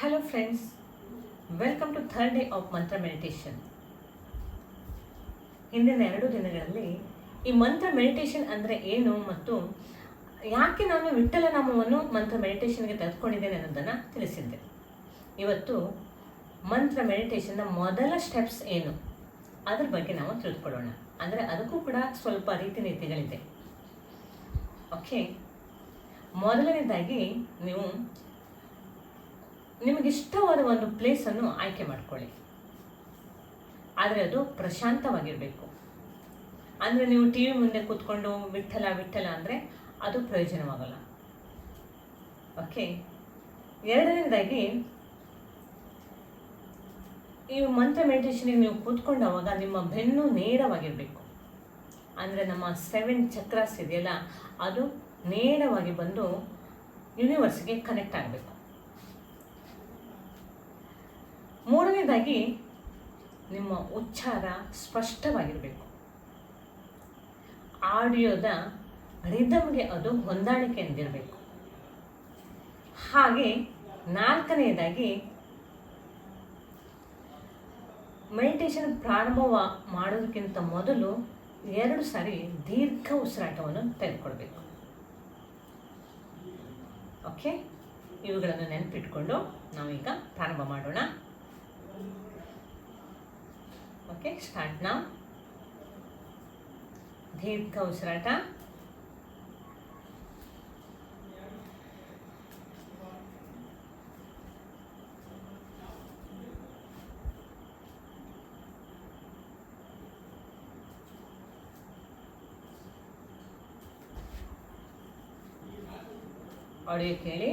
Hello friends welcome to third day of mantra meditation ಹಿಂದಿನ ಎರಡು ದಿನಗಳಲ್ಲಿ ಈ ಮಂತ್ರ ಮೆಡಿಟೇಷನ್ ಅಂದರೆ ಏನು ಮತ್ತು ಯಾಕೆ ನಾನು ವಿಠ್ಠಲ ನಾಮವನ್ನು ಮಂತ್ರ ಮೆಡಿಟೇಷನ್ಗೆ ತೆಗೆದುಕೊಂಡಿದ್ದೇನೆ ಅನ್ನೋದನ್ನು ತಿಳಿಸಿದ್ದೆ. ಇವತ್ತು ಮಂತ್ರ ಮೆಡಿಟೇಷನ್ನ ಮೊದಲ ಸ್ಟೆಪ್ಸ್ ಏನು? ಅದ್ರ ಬಗ್ಗೆ ನಾವು ತಿಳ್ಕೊಳ್ಳೋಣ. ಅಂದರೆ ಅದಕ್ಕೂ ಕೂಡ ಸ್ವಲ್ಪ ರೀತಿ ನೀತಿಗಳಿದೆ. ಓಕೆ ಮೊದಲನೇದಾಗಿ ನೀವು ನಿಮಗಿಷ್ಟವಾದ ಒಂದು ಪ್ಲೇಸನ್ನು ಆಯ್ಕೆ ಮಾಡ್ಕೊಳ್ಳಿ. ಆದರೆ ಅದು ಪ್ರಶಾಂತವಾಗಿರಬೇಕು. ಅಂದರೆ ನೀವು ಟಿ ವಿ ಮುಂದೆ ಕೂತ್ಕೊಂಡು ವಿಠಲ ವಿಠಲ ಅಂದರೆ ಅದು ಪ್ರಯೋಜನವಾಗಲ್ಲ. ಓಕೆ ಎರಡನೇದಾಗಿ, ಈ ಮಂತ್ರ ಮೆಡಿಟೇಷನಿಗೆ ನೀವು ಕೂತ್ಕೊಂಡಾಗ ನಿಮ್ಮ ಬೆನ್ನು ನೇರವಾಗಿರಬೇಕು. ಅಂದರೆ ನಮ್ಮ ಸೆವೆನ್ ಚಕ್ರಸ್ ಇದೆಯಲ್ಲ, ಅದು ನೇರವಾಗಿ ಬಂದು ಯೂನಿವರ್ಸ್ಗೆ ಕನೆಕ್ಟ್ ಆಗಬೇಕು. ಮೂರನೇದಾಗಿ ನಿಮ್ಮ ಉಚ್ಚಾರ ಸ್ಪಷ್ಟವಾಗಿರಬೇಕು. ಆಡಿಯೋದ ರಿದಮ್ಗೆ ಅದು ಹೊಂದಾಣಿಕೆ ಎಂದಿರಬೇಕು. ಹಾಗೆ ನಾಲ್ಕನೆಯದಾಗಿ ಮೆಡಿಟೇಷನ್ ಪ್ರಾರಂಭ ಮಾಡೋದಕ್ಕಿಂತ ಮೊದಲು ಎರಡು ಸಾರಿ ದೀರ್ಘ ಉಸಿರಾಟವನ್ನು ತೆಗೆದುಕೊಳ್ಬೇಕು. ಓಕೆ ಇವುಗಳನ್ನು ನೆನಪಿಟ್ಕೊಂಡು ನಾವೀಗ ಪ್ರಾರಂಭ ಮಾಡೋಣ. ಓಕೆ ಸ್ಟಾರ್ಟ್ ನಾವು ದೀರ್ಘ ಉಸಿರಾಟ ಆಡಿಯೋ ಕೇಳಿ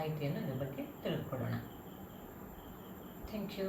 ಮಾಹಿತಿಯನ್ನು ಇದ್ರ ಬಗ್ಗೆ ತಿಳಿದುಕೊಳ್ಳೋಣ ಥ್ಯಾಂಕ್ ಯು